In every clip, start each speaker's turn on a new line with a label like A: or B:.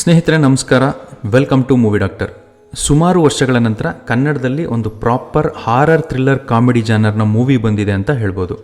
A: ಸ್ನೇಹಿತರೆ, ನಮಸ್ಕಾರ. Welcome to movie doctor ಸುಮಾರು ವರ್ಷಗಳ ನಂತರ ಕನ್ನಡದಲ್ಲಿ ಒಂದು ಪ್ರಾಪರ್ ಹಾರರ್ ಥ್ರಿಲ್ಲರ್ ಕಾಮಿಡಿ ಜಾನರ್ನ ಮೂವಿ ಬಂದಿದೆ ಅಂತ ಹೇಳ್ಬೋದು.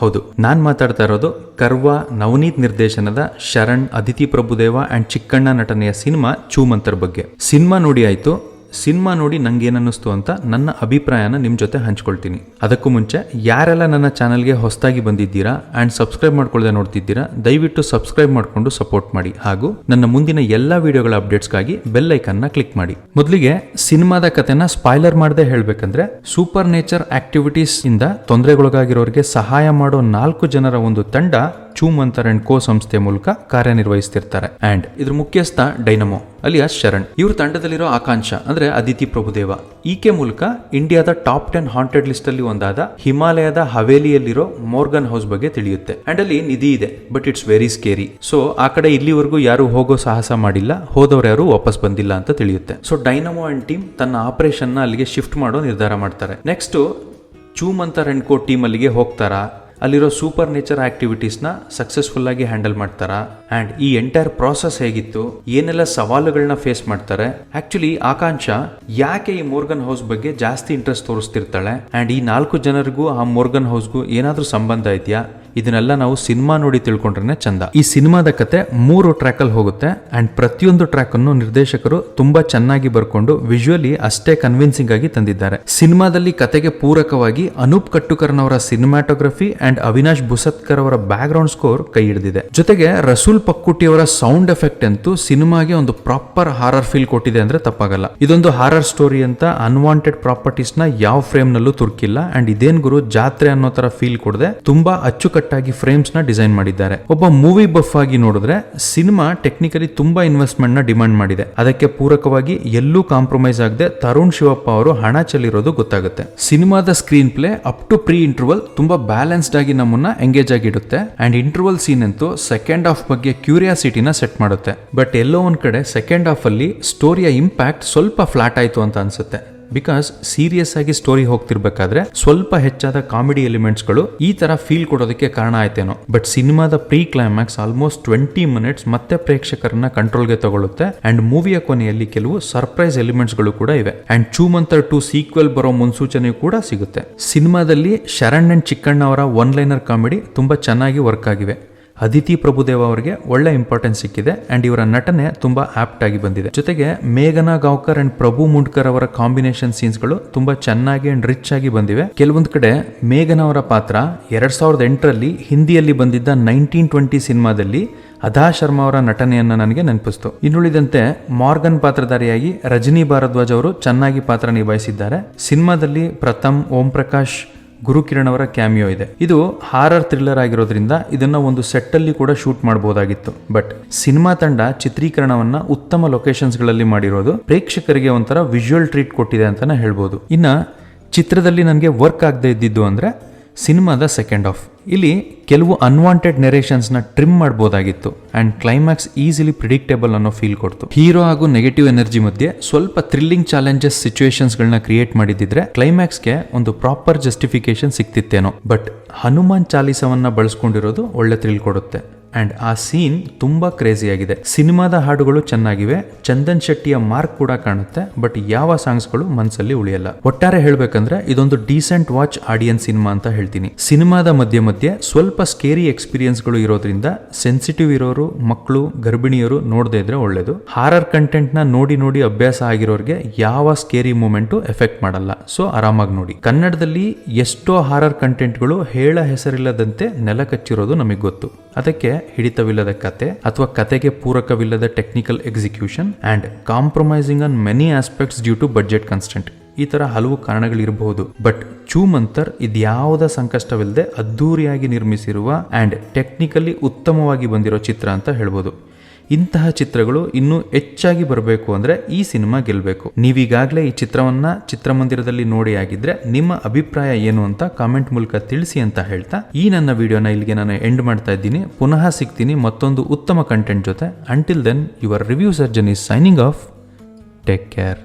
A: ಹೌದು, ನಾನು ಮಾತಾಡ್ತಾ ಇರೋದು ಕರ್ವ ನವನೀತ್ ನಿರ್ದೇಶನದ ಶರಣ್, ಅದಿತಿ ಪ್ರಭುದೇವ ಆ್ಯಂಡ್ ಚಿಕ್ಕಣ್ಣ ನಟನೆಯ ಸಿನಿಮಾ ಚೂಮಂತರ್ ಬಗ್ಗೆ. ಸಿನಿಮಾ ನೋಡಿ ಆಯಿತು. ಸಿನಿಮಾ ನೋಡಿ ನಂಗೆ ಏನನ್ನಿಸ್ತು ಅಂತ ನನ್ನ ಅಭಿಪ್ರಾಯನ ನಿಮ್ಮ ಜೊತೆ ಹಂಚ್ಕೊಳ್ತೀನಿ. ಅದಕ್ಕೂ ಮುಂಚೆ ಯಾರೆಲ್ಲ ನನ್ನ ಚಾನಲ್ಗೆ ಹೊಸದಾಗಿ ಬಂದಿದ್ದೀರಾ ಆ್ಯಂಡ್ ಸಬ್ಸ್ಕ್ರೈಬ್ ಮಾಡ್ಕೊಳ್ಳದೆ ನೋಡ್ತಿದ್ದೀರಾ, ದಯವಿಟ್ಟು ಸಬ್ಸ್ಕ್ರೈಬ್ ಮಾಡಿಕೊಂಡು ಸಪೋರ್ಟ್ ಮಾಡಿ ಹಾಗೂ ನನ್ನ ಮುಂದಿನ ಎಲ್ಲ ವಿಡಿಯೋಗಳ ಅಪ್ಡೇಟ್ಸ್ಗಾಗಿ ಬೆಲ್ ಐಕನ್ನ ಕ್ಲಿಕ್ ಮಾಡಿ. ಮೊದಲಿಗೆ ಸಿನಿಮಾದ ಕಥೆನ ಸ್ಪಾಯ್ಲರ್ ಮಾಡದೆ ಹೇಳಬೇಕಂದ್ರೆ ಸೂಪರ್ ನೇಚರ್ ಆಕ್ಟಿವಿಟೀಸ್ ಇಂದ ತೊಂದರೆಗೊಳಗಾಗಿರೋರಿಗೆ ಸಹಾಯ ಮಾಡೋ ನಾಲ್ಕು ಜನರ ಒಂದು ತಂಡ ಚೂಮಂತರ್ ಅಂಡ್ ಕೋ ಸಂಸ್ಥೆ ಮೂಲಕ ಕಾರ್ಯನಿರ್ವಹಿಸ್ತಿರ್ತಾರೆ. ಅಂಡ್ ಇದ್ರ ಮುಖ್ಯಸ್ಥ ಡೈನಮೋ, ಅಲಿಯಾಸ್ ಶರಣ್. ಇವ್ರ ತಂಡದಲ್ಲಿರೋ ಆಕಾಂಕ್ಷ ಅಂದ್ರೆ ಅದಿತಿ ಪ್ರಭುದೇವ. ಈಕೆ ಮೂಲಕ ಇಂಡಿಯಾದ ಟಾಪ್ ಟೆನ್ ಹಾಂಟೆಡ್ ಲಿಸ್ಟ್ ಅಲ್ಲಿ ಒಂದಾದ ಹಿಮಾಲಯದ ಹವೇಲಿಯಲ್ಲಿರೋ ಮೋರ್ಗನ್ ಹೌಸ್ ಬಗ್ಗೆ ತಿಳಿಯುತ್ತೆ. ಅಂಡ್ ಅಲ್ಲಿ ನಿಧಿ ಇದೆ, but it's very scary. So, ಆ ಕಡೆ ಇಲ್ಲಿವರೆಗೂ ಯಾರು ಹೋಗೋ ಸಾಹಸ ಮಾಡಿಲ್ಲ, ಹೋದವ್ರು ಯಾರು ವಾಪಸ್ ಬಂದಿಲ್ಲ ಅಂತ ತಿಳಿಯುತ್ತೆ. ಸೊ, ಡೈನಮೋ ಅಂಡ್ ಟೀಮ್ ತನ್ನ ಆಪರೇಷನ್ನ ಅಲ್ಲಿಗೆ ಶಿಫ್ಟ್ ಮಾಡೋ ನಿರ್ಧಾರ ಮಾಡ್ತಾರೆ. Next, Choomantar and co team ಅಲ್ಲಿಗೆ ಹೋಗ್ತಾರಾ? ಅಲ್ಲಿರೋ ಸೂಪರ್ ನೇಚರ್ ಆಕ್ಟಿವಿಟೀಸ್ನ ಸಕ್ಸಸ್ಫುಲ್ ಆಗಿ ಹ್ಯಾಂಡಲ್ ಮಾಡ್ತಾರಾ. ಅಂಡ್ ಈ ಎಂಟೈರ್ ಪ್ರಾಸೆಸ್ ಹೇಗಿತ್ತು? ಏನೆಲ್ಲ ಸವಾಲುಗಳನ್ನ ಫೇಸ್ ಮಾಡ್ತಾರೆ? ಆಕ್ಚುಲಿ ಆಕಾಂಕ್ಷ ಯಾಕೆ ಈ ಮೋರ್ಗನ್ ಹೌಸ್ ಬಗ್ಗೆ ಜಾಸ್ತಿ ಇಂಟ್ರೆಸ್ಟ್ ತೋರಿಸ್ತಿರ್ತಾಳೆ? ಅಂಡ್ ಈ ನಾಲ್ಕು ಜನರಿಗೂ ಆ ಮೋರ್ಗನ್ ಹೌಸ್ಗೂ ಏನಾದ್ರೂ ಸಂಬಂಧ ಇದೆಯಾ? ಇದನ್ನೆಲ್ಲ ನಾವು ಸಿನಿಮಾ ನೋಡಿ ತಿಳ್ಕೊಂಡ್ರೆ ಚಂದ. ಈ ಸಿನಿಮಾದ ಕತೆ ಮೂರು ಟ್ರ್ಯಾಕ್ ಅಲ್ಲಿ ಹೋಗುತ್ತೆ ಅಂಡ್ ಪ್ರತಿಯೊಂದು ಟ್ರ್ಯಾಕ್ ಅನ್ನು ನಿರ್ದೇಶಕರು ತುಂಬಾ ಚೆನ್ನಾಗಿ ಬರ್ಕೊಂಡು ವಿಜುವಲಿ ಅಷ್ಟೇ ಕನ್ವಿನ್ಸಿಂಗ್ ಆಗಿ ತಂದಿದ್ದಾರೆ. ಸಿನಿಮಾದಲ್ಲಿ ಕತೆಗೆ ಪೂರಕವಾಗಿ ಅನೂಪ್ ಕಟ್ಟುಕರ್ನ್ ಅವರ ಸಿನಿಮಾಟೋಗ್ರಫಿ ಅಂಡ್ ಅವಿನಾಶ್ ಬುಸತ್ಕರ್ ಅವರ ಬ್ಯಾಕ್ ಗ್ರೌಂಡ್ ಸ್ಕೋರ್ ಕೈ ಹಿಡಿದಿದೆ. ಜೊತೆಗೆ ರಸೂಲ್ ಪಕ್ಕುಟಿ ಅವರ ಸೌಂಡ್ ಎಫೆಕ್ಟ್ ಅಂತೂ ಸಿನಿಮಾಗೆ ಒಂದು ಪ್ರಾಪರ್ ಹಾರರ್ ಫೀಲ್ ಕೊಟ್ಟಿದೆ ಅಂದ್ರೆ ತಪ್ಪಾಗಲ್ಲ. ಇದೊಂದು ಹಾರರ್ ಸ್ಟೋರಿ ಅಂತ ಅನ್ವಾಂಟೆಡ್ ಪ್ರಾಪರ್ಟೀಸ್ನ ಯಾವ ಫ್ರೇಮ್ ನಲ್ಲೂ ತುರ್ಕಿಲ್ಲ ಅಂಡ್ ಇದೇನ್ ಗುರು ಜಾತ್ರೆ ಅನ್ನೋ ತರ ಫೀಲ್ ಕೊಡದೆ ತುಂಬಾ ಅಚ್ಚುಕಟ್ಟಾಗಿ ಫ್ರೇಮ್ಸ್ನ ಡಿಸೈನ್ ಮಾಡಿದ್ದಾರೆ. ಒಬ್ಬ ಮೂವಿ ಬಫ್ ಆಗಿ ನೋಡಿದ್ರೆ ಸಿನಿಮಾ ಟೆಕ್ನಿಕಲಿ ತುಂಬಾ ಇನ್ವೆಸ್ಟ್ಮೆಂಟ್ನ ಡಿಮಾಂಡ್ ಮಾಡಿದೆ. ಅದಕ್ಕೆ ಪೂರಕವಾಗಿ ಎಲ್ಲೂ ಕಾಂಪ್ರಮೈಸ್ ಆಗದೆ ತರುಣ್ ಶಿವಪ್ಪ ಅವರು ಹಣ ಚೆಲ್ಲಿರೋದು ಗೊತ್ತಾಗುತ್ತೆ. ಸಿನಿಮಾದ screen play up to pre interval ತುಂಬಾ ಬ್ಯಾಲೆನ್ಸ್ಡ್ ಆಗಿ ನಮ್ಮನ್ನ ಎಂಗೇಜ್ ಆಗಿಡುತ್ತೆ. ಅಂಡ್ ಇಂಟರ್ವಲ್ ಸೀನ್ ಅಂತೂ ಸೆಕೆಂಡ್ ಹಾಫ್ ಬಗ್ಗೆ ಕ್ಯೂರಿಯಾಸಿಟಿನ ಸೆಟ್ ಮಾಡುತ್ತೆ. ಬಟ್ ಎಲ್ಲೋ ಒಂದ್ ಕಡೆ ಸೆಕೆಂಡ್ ಹಾಫ್ ಅಲ್ಲಿ ಸ್ಟೋರಿಯ ಇಂಪ್ಯಾಕ್ಟ್ ಸ್ವಲ್ಪ ಫ್ಲಾಟ್ ಆಯ್ತು ಅಂತ ಅನ್ಸುತ್ತೆ. ಬಿಕಾಸ್ ಸೀರಿಯಸ್ ಆಗಿ ಸ್ಟೋರಿ ಹೋಗ್ತಿರ್ಬೇಕಾದ್ರೆ ಸ್ವಲ್ಪ ಹೆಚ್ಚಾದ ಕಾಮಿಡಿ ಎಲಿಮೆಂಟ್ಸ್ಗಳು ಈ ತರ ಫೀಲ್ ಕೊಡೋದಕ್ಕೆ ಕಾರಣ ಆಯ್ತೇನೋ. ಬಟ್ ಸಿನಿಮಾದ pre climax almost twenty minutes ಮತ್ತೆ ಪ್ರೇಕ್ಷಕರನ್ನ ಕಂಟ್ರೋಲ್ಗೆ ತಗೊಳ್ಳುತ್ತೆ ಅಂಡ್ ಮೂವಿಯ ಕೊನೆಯಲ್ಲಿ ಕೆಲವು ಸರ್ಪ್ರೈಸ್ ಎಲಿಮೆಂಟ್ಸ್ಗಳು ಕೂಡ ಇವೆ. ಅಂಡ್ ಚೂಮಂತರ್ ಟು ಸೀಕ್ವೆಲ್ ಬರೋ ಮುನ್ಸೂಚನೆ ಕೂಡ ಸಿಗುತ್ತೆ. ಸಿನಿಮಾದಲ್ಲಿ ಶರಣ್ ಅಂಡ್ ಚಿಕ್ಕಣ್ಣ ಅವರ ಒನ್ ಲೈನರ್ ಕಾಮಿಡಿ ತುಂಬಾ ಚೆನ್ನಾಗಿ ವರ್ಕ್ ಆಗಿವೆ. ಅದಿತಿ ಪ್ರಭುದೇವ ಅವರಿಗೆ ಒಳ್ಳೆ ಇಂಪಾರ್ಟೆನ್ಸ್ ಸಿಕ್ಕಿದೆ ಅಂಡ್ ಇವರ ನಟನೆ ತುಂಬಾ ಆಪ್ಟ್ ಆಗಿ ಬಂದಿದೆ. ಜೊತೆಗೆ ಮೇಘನಾ ಗಾವ್ಕರ್ ಅಂಡ್ ಪ್ರಭು ಮುಂಡ್ಕರ್ ಅವರ ಕಾಂಬಿನೇಷನ್ ಸೀನ್ಸ್ಗಳು ತುಂಬಾ ಚೆನ್ನಾಗಿ ಅಂಡ್ ರಿಚ್ ಆಗಿ ಬಂದಿವೆ. ಕೆಲವೊಂದು ಕಡೆ ಮೇಘನಾ ಅವರ ಪಾತ್ರ ಎರಡ್ ಸಾವಿರದ ಎಂಟರಲ್ಲಿ ಹಿಂದಿಯಲ್ಲಿ ಬಂದಿದ್ದ ನೈನ್ಟೀನ್ ಟ್ವೆಂಟಿ ಸಿನಿಮಾದಲ್ಲಿ ಅಧಾ ಶರ್ಮಾ ಅವರ ನಟನೆಯನ್ನ ನನಗೆ ನೆನಪಿಸ್ತು. ಇನ್ನುಳಿದಂತೆ ಮಾರ್ಗನ್ ಪಾತ್ರಧಾರಿಯಾಗಿ ರಜನಿ ಭಾರದ್ವಾಜ್ ಅವರು ಚೆನ್ನಾಗಿ ಪಾತ್ರ ನಿಭಾಯಿಸಿದ್ದಾರೆ. ಸಿನಿಮಾದಲ್ಲಿ ಪ್ರಥಮ್ ಓಂ ಪ್ರಕಾಶ್ ಗುರುಕಿರಣ್ ಅವರ ಕ್ಯಾಮಿಯೋ ಇದೆ. ಇದು ಹಾರರ್ ಥ್ರಿಲ್ಲರ್ ಆಗಿರೋದ್ರಿಂದ ಇದನ್ನ ಒಂದು ಸೆಟ್ ಅಲ್ಲಿ ಕೂಡ ಶೂಟ್ ಮಾಡಬಹುದಾಗಿತ್ತು ಬಟ್ ಸಿನಿಮಾ ತಂಡ ಚಿತ್ರೀಕರಣವನ್ನ ಉತ್ತಮ ಲೊಕೇಶನ್ಸ್ಗಳಲ್ಲಿ ಮಾಡಿರೋದು ಪ್ರೇಕ್ಷಕರಿಗೆ ಒಂಥರ ವಿಜುವಲ್ ಟ್ರೀಟ್ ಕೊಟ್ಟಿದೆ ಅಂತಾನೆ ಹೇಳ್ಬೋದು. ಇನ್ನ ಚಿತ್ರದಲ್ಲಿ ನನಗೆ ವರ್ಕ್ ಆಗದೆ ಇದ್ದಿದ್ದು ಅಂದ್ರೆ ಸಿನಿಮಾದ ಸೆಕೆಂಡ್ ಆಫ್ ಇಲ್ಲಿ ಕೆಲವು ಅನ್ವಾಂಟೆಡ್ ನೆರೇಷನ್ಸ್ನ ಟ್ರಿಮ್ ಮಾಡಬಹುದಾಗಿತ್ತು ಅಂಡ್ ಕ್ಲೈಮ್ಯಾಕ್ಸ್ ಈಸಿಲಿ ಪ್ರಿಡಿಕ್ಟೇಬಲ್ ಅನ್ನೋ ಫೀಲ್ ಕೊಡ್ತು. ಹೀರೋ ಹಾಗೂ ನೆಗೆಟಿವ್ ಎನರ್ಜಿ ಮಧ್ಯೆ ಸ್ವಲ್ಪ ಥ್ರಿಲ್ಲಿಂಗ್ ಚಾಲೆಂಜಸ್ ಸಿಚುವೇಶನ್ಸ್ಗಳನ್ನ ಕ್ರಿಯೇಟ್ ಮಾಡಿದ್ದಿದ್ರೆ ಕ್ಲೈಮ್ಯಾಕ್ಸ್ಗೆ ಒಂದು ಪ್ರಾಪರ್ ಜಸ್ಟಿಫಿಕೇಶನ್ ಸಿಕ್ತಿತ್ತೇನೋ. ಬಟ್ ಹನುಮಾನ್ ಚಾಲೀಸವನ್ನ ಬಳಸ್ಕೊಂಡಿರೋದು ಒಳ್ಳೆ ಥ್ರಿಲ್ ಕೊಡುತ್ತೆ. ಅಂಡ್ ಆ ಸೀನ್ ತುಂಬಾ ಕ್ರೇಜಿ ಆಗಿದೆ. ಸಿನಿಮಾದ ಹಾಡುಗಳು ಚೆನ್ನಾಗಿವೆ. ಚಂದನ್ ಶೆಟ್ಟಿಯ ಮಾರ್ಕ್ ಕೂಡ ಕಾಣುತ್ತೆ. ಬಟ್ ಯಾವ ಸಾಂಗ್ಸ್ಗಳು ಮನಸ್ಸಲ್ಲಿ ಉಳಿಯಲ್ಲ. ಒಟ್ಟಾರೆ ಹೇಳಬೇಕಂದ್ರೆ ಇದೊಂದು ಡೀಸೆಂಟ್ ವಾಚ್ ಆಡಿಯನ್ಸ್ ಸಿನಿಮಾ ಅಂತ ಹೇಳ್ತೀನಿ. ಸಿನಿಮಾದ ಮಧ್ಯೆ ಮಧ್ಯೆ ಸ್ವಲ್ಪ ಸ್ಕೇರಿ ಎಕ್ಸ್ಪೀರಿಯನ್ಸ್ಗಳು ಇರೋದ್ರಿಂದ ಸೆನ್ಸಿಟಿವ್ ಇರೋರು ಮಕ್ಕಳು ಗರ್ಭಿಣಿಯರು ನೋಡದೇ ಇದ್ರೆ ಒಳ್ಳೇದು. ಹಾರರ್ ಕಂಟೆಂಟ್ನ ನೋಡಿ ನೋಡಿ ಅಭ್ಯಾಸ ಆಗಿರೋರಿಗೆ ಯಾವ ಸ್ಕೇರಿ ಮೂಮೆಂಟು ಎಫೆಕ್ಟ್ ಮಾಡಲ್ಲ. ಸೊ ಆರಾಮಾಗಿ ನೋಡಿ. ಕನ್ನಡದಲ್ಲಿ ಎಷ್ಟೋ ಹಾರರ್ ಕಂಟೆಂಟ್ಗಳು ಹೇಳ ಹೆಸರಿಲ್ಲದಂತೆ ನೆಲಕಚ್ಚಿರೋದು ನಮಗೆ ಗೊತ್ತು. ಅದಕ್ಕೆ ಹಿಡಿತವಿಲ್ಲದ ಕತೆ ಅಥವಾ ಕತೆಗೆ ಪೂರಕವಿಲ್ಲದ technical execution and compromising on many aspects due to budget constant ಈ ತರ ಹಲವು ಕಾರಣಗಳಿರಬಹುದು. ಬಟ್ ಚೂಮಂತರ್ ಇದ್ಯಾವುದ ಸಂಕಷ್ಟವಿಲ್ಲದೆ ಅದ್ದೂರಿಯಾಗಿ ನಿರ್ಮಿಸಿರುವ ಅಂಡ್ ಟೆಕ್ನಿಕಲಿ ಉತ್ತಮವಾಗಿ ಬಂದಿರೋ ಚಿತ್ರ ಅಂತ ಹೇಳ್ಬೋದು. ಇಂತಹ ಚಿತ್ರಗಳು ಇನ್ನೂ ಹೆಚ್ಚಾಗಿ ಬರಬೇಕು ಅಂದ್ರೆ ಈ ಸಿನಿಮಾ ಗೆಲ್ಲಬೇಕು ನೀವೀಗಾಗಲೇ ಈ ಚಿತ್ರವನ್ನ ಚಿತ್ರಮಂದಿರದಲ್ಲಿ ನೋಡಿ ಆಗಿದ್ರೆ ನಿಮ್ಮ ಅಭಿಪ್ರಾಯ ಏನು ಅಂತ ಕಾಮೆಂಟ್ ಮೂಲಕ ತಿಳಿಸಿ ಅಂತ ಹೇಳ್ತಾ, ಈ ನನ್ನ ವಿಡಿಯೋನ ಇಲ್ಲಿಗೆ ನಾನು ಎಂಡ್ ಮಾಡ್ತಾ ಇದ್ದೀನಿ. ಪುನಃ ಸಿಗ್ತೀನಿ ಮತ್ತೊಂದು ಉತ್ತಮ ಕಂಟೆಂಟ್ ಜೊತೆ. Until then your review surgeon is signing off take care